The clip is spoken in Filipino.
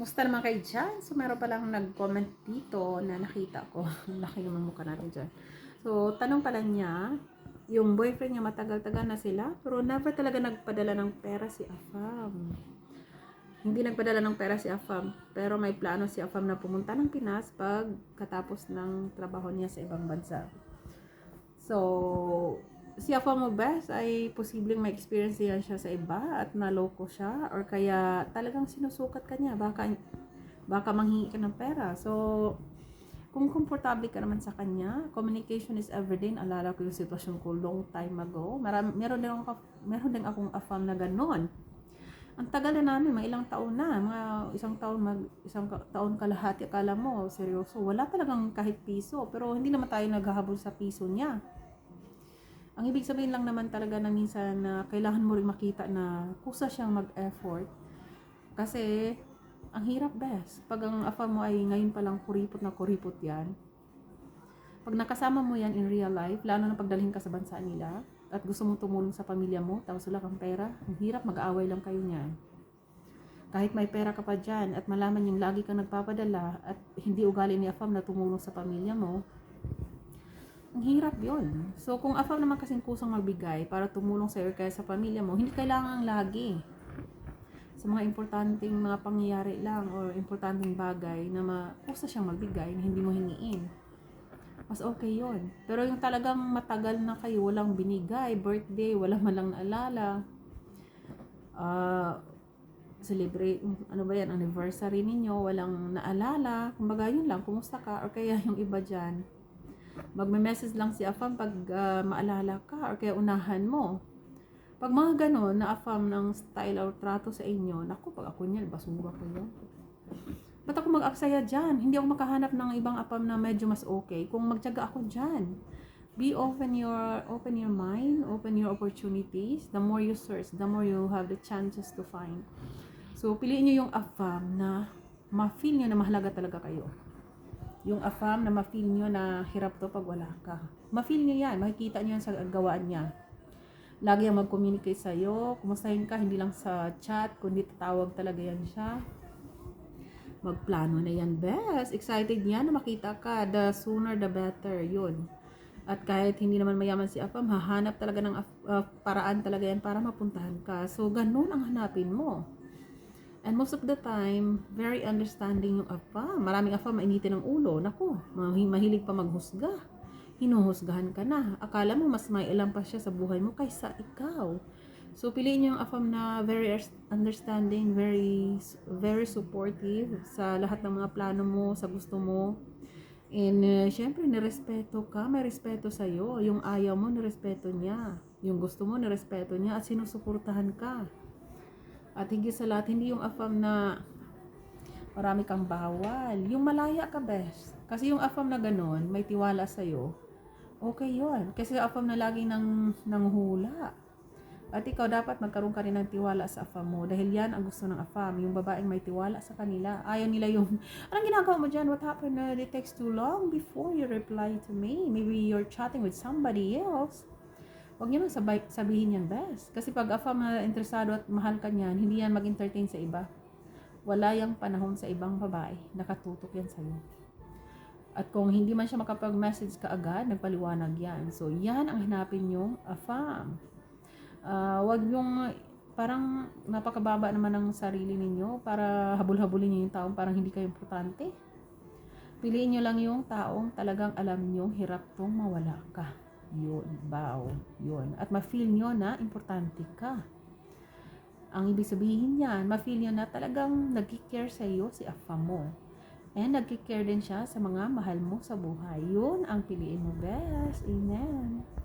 Musta naman kayo dyan? So, meron palang nag-comment dito na nakita ko. Laki naman mukha natin dyan. So, tanong pala niya, yung boyfriend niya matagal-tagal na sila, pero never talaga nagpadala ng pera si Afam. Hindi nagpadala ng pera si Afam, pero may plano si Afam na pumunta ng Pinas pag katapos ng trabaho niya sa ibang bansa. So, si Afam mo best. Ay posibleng may experience yan siya sa iba at naloko siya or kaya talagang sinusukat ka niya. Baka baka manghingi ka ng pera. So kung komportable ka naman sa kanya communication is everyday alala ko yung sitwasyon ko long time ago. Maram, meron din ako meron din akong afam na ganon. Ang tagal na namin, mga ilang taon na, mga isang taon, mag, isang taon kalahati, akala mo, seryoso, wala talagang kahit piso, pero hindi naman tayo naghahabol sa piso niya. Ang ibig sabihin lang naman talaga na minsan na kailangan mo rin makita na kusa siyang mag-effort. Kasi, ang hirap best. Pag ang afa mo ay ngayon palang kuripot na kuripot yan, pag nakasama mo yan in real life, lalo na pagdalhin ka sa bansa nila, at gusto mong tumulong sa pamilya mo, tapos wala kang pera, ang hirap, mag-aaway lang kayo niyan. Kahit may pera ka pa dyan, at malaman yung lagi kang nagpapadala, at hindi ugali ni Afam na tumulong sa pamilya mo, ang hirap yon. So, kung Afam naman kasing kusang magbigay para tumulong sa iyo kaya sa pamilya mo, hindi kailangan lagi. Sa mga importanteng mga pangyayari lang or importanteng bagay na makusa siyang magbigay na hindi mo hingiin mas okay yon. Pero yung talagang matagal na kayo, walang binigay, birthday, wala man lang naalala, ah, celebrate, ano ba yan, anniversary ninyo, walang naalala, kumbaga yun lang, kumusta ka, or kaya yung iba dyan, magme-message lang si Afam pag ah, maalala ka, or kaya unahan mo. Pag mga ganon, na Afam ng style or trato sa inyo, naku, pag ako niyan, basura ko yan. Ba't ako mag-aksaya dyan? Hindi ako makahanap ng ibang apam na medyo mas okay. Kung magtyaga ako dyan. Be open your open your mind, open your opportunities. The more you search, the more you have the chances to find. So, piliin nyo yung afam na ma-feel nyo na mahalaga talaga kayo. Yung afam na ma-feel nyo na hirap to pag wala ka. Ma-feel nyo yan. Makikita nyo yan sa gawaan niya. Lagi ang mag-communicate sa'yo. Kumustahin ka, hindi lang sa chat, kundi tatawag talaga yan siya magplano na yan, best. Excited yan na makita ka. The sooner the better, yun. At kahit hindi naman mayaman si Apam, hahanap talaga ng uh, paraan talaga yan para mapuntahan ka. So, ganun ang hanapin mo. And most of the time, very understanding yung Apam. Maraming Apam mainitin ng ulo. Naku, mahi- mahilig pa maghusga. Hinuhusgahan ka na. Akala mo mas may ilang pa siya sa buhay mo kaysa ikaw. So, piliin niyo yung AFAM na very understanding, very very supportive sa lahat ng mga plano mo, sa gusto mo. And, uh, syempre, nirespeto ka, may respeto sa'yo. Yung ayaw mo, nirespeto niya. Yung gusto mo, nirespeto niya. At sinusuportahan ka. At higit sa lahat, hindi yung AFAM na marami kang bawal. Yung malaya ka, best. Kasi yung AFAM na ganun, may tiwala sa'yo, okay yon Kasi AFAM na laging nang, nanghula. At ikaw dapat magkaroon ka rin ng tiwala sa AFAM mo dahil yan ang gusto ng AFAM, yung babaeng may tiwala sa kanila. Ayaw nila yung, anong ginagawa mo dyan? What happened? Uh, it takes too long before you reply to me. Maybe you're chatting with somebody else. Huwag niyo man sabay, sabihin yan best. Kasi pag AFAM na interesado at mahal ka niyan, hindi yan mag-entertain sa iba. Wala yung panahon sa ibang babae. Nakatutok yan sa'yo. At kung hindi man siya makapag-message ka agad, nagpaliwanag yan. So, yan ang hanapin yung AFAM. Uh, wag yung parang napakababa naman ng sarili ninyo para habol-habulin niyo yung taong parang hindi kayo importante. Piliin nyo lang yung taong talagang alam nyo hirap tong mawala ka. Yun, bow. Yun. At ma-feel nyo na importante ka. Ang ibig sabihin niyan, ma-feel nyo na talagang nag-care sa iyo si Afa mo. And nag-care din siya sa mga mahal mo sa buhay. Yun ang piliin mo best. Amen.